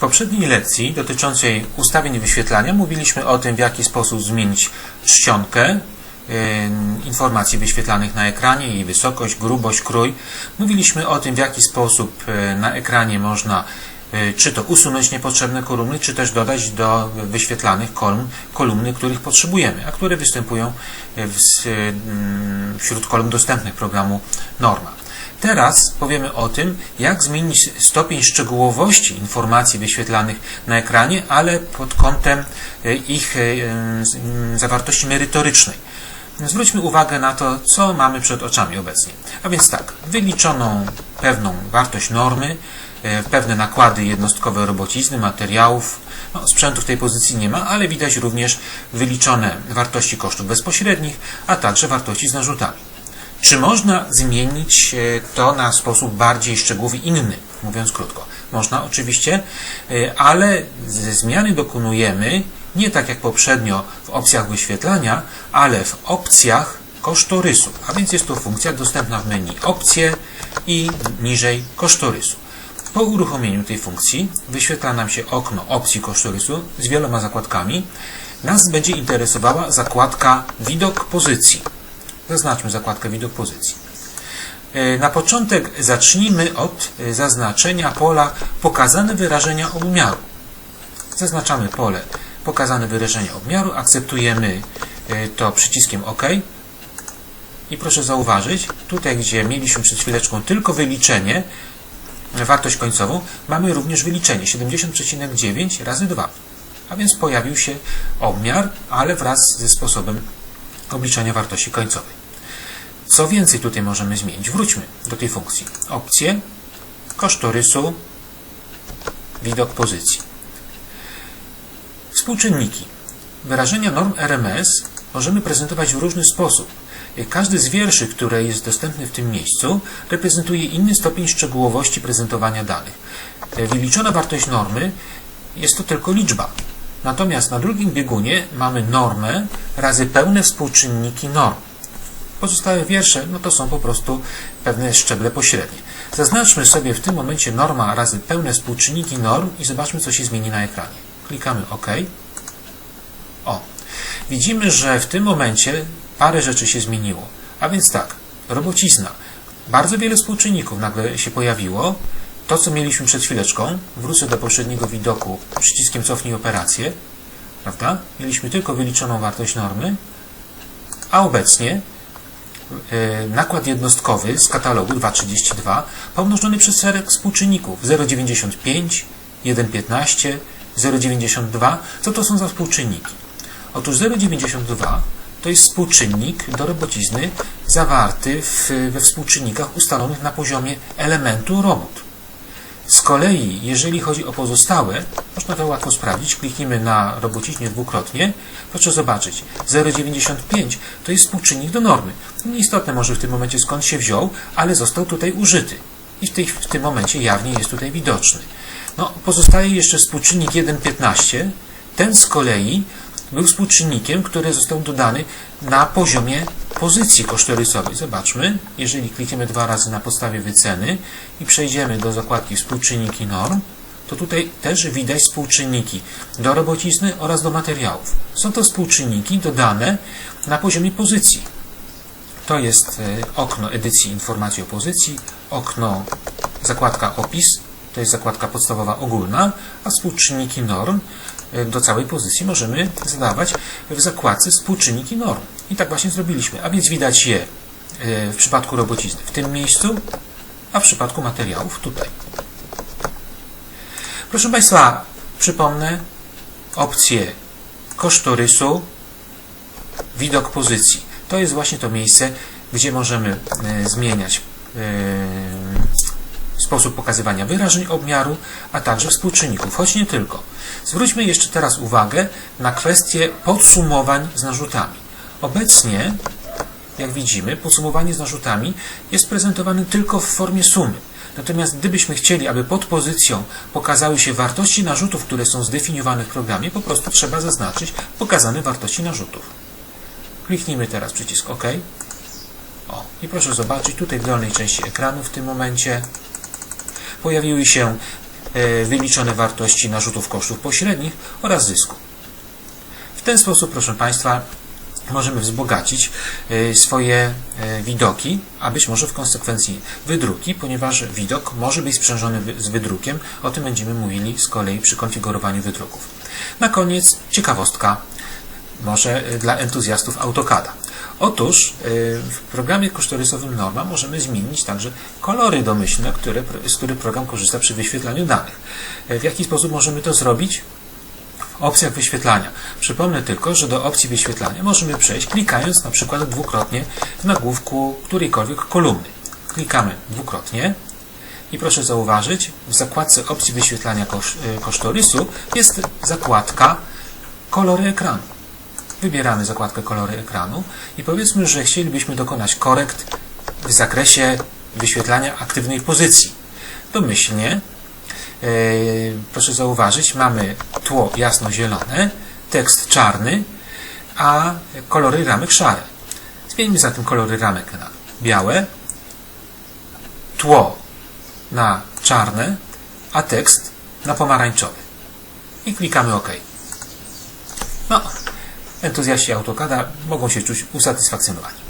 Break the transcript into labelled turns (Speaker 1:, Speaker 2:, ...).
Speaker 1: poprzedniej lekcji dotyczącej ustawień wyświetlania mówiliśmy o tym, w jaki sposób zmienić czcionkę y, informacji wyświetlanych na ekranie, jej wysokość, grubość, krój. Mówiliśmy o tym, w jaki sposób y, na ekranie można y, czy to usunąć niepotrzebne kolumny, czy też dodać do wyświetlanych kolumn kolumny, których potrzebujemy, a które występują w, mm, wśród kolumn dostępnych programu Norma. Teraz powiemy o tym, jak zmienić stopień szczegółowości informacji wyświetlanych na ekranie, ale pod kątem e, ich e, z- m, zawartości merytorycznej. Zwróćmy uwagę na to, co mamy przed oczami obecnie. A więc tak, wyliczoną pewną wartość normy, e, pewne nakłady jednostkowe robocizny, materiałów, no, sprzętu w tej pozycji nie ma, ale widać również wyliczone wartości kosztów bezpośrednich, a także wartości z narzutami. Czy można zmienić e, to na sposób bardziej szczegółowy, inny, mówiąc krótko? Można oczywiście, e, ale zmiany dokonujemy nie tak jak poprzednio w opcjach wyświetlania, ale w opcjach kosztorysu. A więc jest to funkcja dostępna w menu opcje i niżej kosztorysu. Po uruchomieniu tej funkcji wyświetla nam się okno opcji kosztorysu z wieloma zakładkami. Nas będzie interesowała zakładka widok pozycji. Zaznaczmy zakładkę widok pozycji. E, Na początek zacznijmy od e, zaznaczenia pola pokazane wyrażenia obmiaru. Zaznaczamy pole pokazane wyrażenia obmiaru, akceptujemy e, to przyciskiem OK. I proszę zauważyć, tutaj gdzie mieliśmy przed chwileczką tylko wyliczenie, wartość końcową, mamy również wyliczenie 70,9 razy 2. A więc pojawił się obmiar, ale wraz ze sposobem obliczania wartości końcowej. Co więcej tutaj możemy zmienić? Wróćmy do tej funkcji. Opcje, kosztorysu, widok pozycji. Współczynniki. Wyrażenia norm RMS możemy prezentować w różny sposób. Każdy z wierszy, które jest dostępny w tym miejscu, reprezentuje inny stopień szczegółowości prezentowania danych. Wyliczona wartość normy jest to tylko liczba. Natomiast na drugim biegunie mamy normę razy pełne współczynniki norm. Pozostałe wiersze no to są po prostu pewne szczeble pośrednie. Zaznaczmy sobie w tym momencie norma razy pełne współczynniki norm i zobaczmy, co się zmieni na ekranie. Klikamy OK. O, widzimy, że w tym momencie parę rzeczy się zmieniło. A więc tak, robocizna. Bardzo wiele współczynników nagle się pojawiło. To, co mieliśmy przed chwileczką, wrócę do poprzedniego widoku przyciskiem cofnij operację, prawda? Mieliśmy tylko wyliczoną wartość normy, a obecnie nakład jednostkowy z katalogu 232 pomnożony przez szereg współczynników 0,95, 1,15, 0,92. Co to są za współczynniki? Otóż 0,92 to jest współczynnik do robocizny zawarty w, we współczynnikach ustalonych na poziomie elementu robót. Kolei, jeżeli chodzi o pozostałe, można to łatwo sprawdzić. Kliknijmy na robociźnie dwukrotnie. Proszę zobaczyć, 0,95 to jest współczynnik do normy. Nieistotne może w tym momencie skąd się wziął, ale został tutaj użyty. I w, tej, w tym momencie jawnie jest tutaj widoczny. No, pozostaje jeszcze współczynnik 1,15. Ten z kolei był współczynnikiem, który został dodany na poziomie pozycji kosztorysowej. Zobaczmy, jeżeli klikniemy dwa razy na podstawie wyceny i przejdziemy do zakładki współczynniki norm, to tutaj też widać współczynniki do robocizny oraz do materiałów. Są to współczynniki dodane na poziomie pozycji. To jest e, okno edycji informacji o pozycji, okno zakładka opis, to jest zakładka podstawowa ogólna, a współczynniki norm do całej pozycji możemy zadawać w zakładce współczynniki norm. I tak właśnie zrobiliśmy. A więc widać je e, w przypadku robocizny w tym miejscu, a w przypadku materiałów tutaj. Proszę Państwa, przypomnę opcję kosztorysu, widok pozycji. To jest właśnie to miejsce, gdzie możemy e, zmieniać e, sposób pokazywania wyrażeń obmiaru, a także współczynników, choć nie tylko. Zwróćmy jeszcze teraz uwagę na kwestię podsumowań z narzutami. Obecnie, jak widzimy, podsumowanie z narzutami jest prezentowane tylko w formie sumy. Natomiast gdybyśmy chcieli, aby pod pozycją pokazały się wartości narzutów, które są zdefiniowane w programie, po prostu trzeba zaznaczyć pokazane wartości narzutów. Kliknijmy teraz przycisk OK. O, i proszę zobaczyć, tutaj w dolnej części ekranu w tym momencie pojawiły się e, wyliczone wartości narzutów kosztów pośrednich oraz zysku. W ten sposób, proszę Państwa, możemy wzbogacić e, swoje e, widoki, a być może w konsekwencji wydruki, ponieważ widok może być sprzężony z wydrukiem. O tym będziemy mówili z kolei przy konfigurowaniu wydruków. Na koniec ciekawostka, może dla entuzjastów AutoCADa. Otóż e, w programie kosztorysowym Norma możemy zmienić także kolory domyślne, które, z których program korzysta przy wyświetlaniu danych. E, W jaki sposób możemy to zrobić? w opcjach wyświetlania. Przypomnę tylko, że do opcji wyświetlania możemy przejść klikając na przykład dwukrotnie w nagłówku którejkolwiek kolumny. Klikamy dwukrotnie i proszę zauważyć, w zakładce opcji wyświetlania y, kosztorysu jest zakładka kolory ekranu. Wybieramy zakładkę kolory ekranu i powiedzmy, że chcielibyśmy dokonać korekt w zakresie wyświetlania aktywnej pozycji. Domyślnie E, proszę zauważyć, mamy tło jasno-zielone, tekst czarny, a kolory ramek szare. Zmieńmy zatem kolory ramek na białe, tło na czarne, a tekst na pomarańczowy. I klikamy OK. No, entuzjaści AutoCADa mogą się czuć usatysfakcjonowani.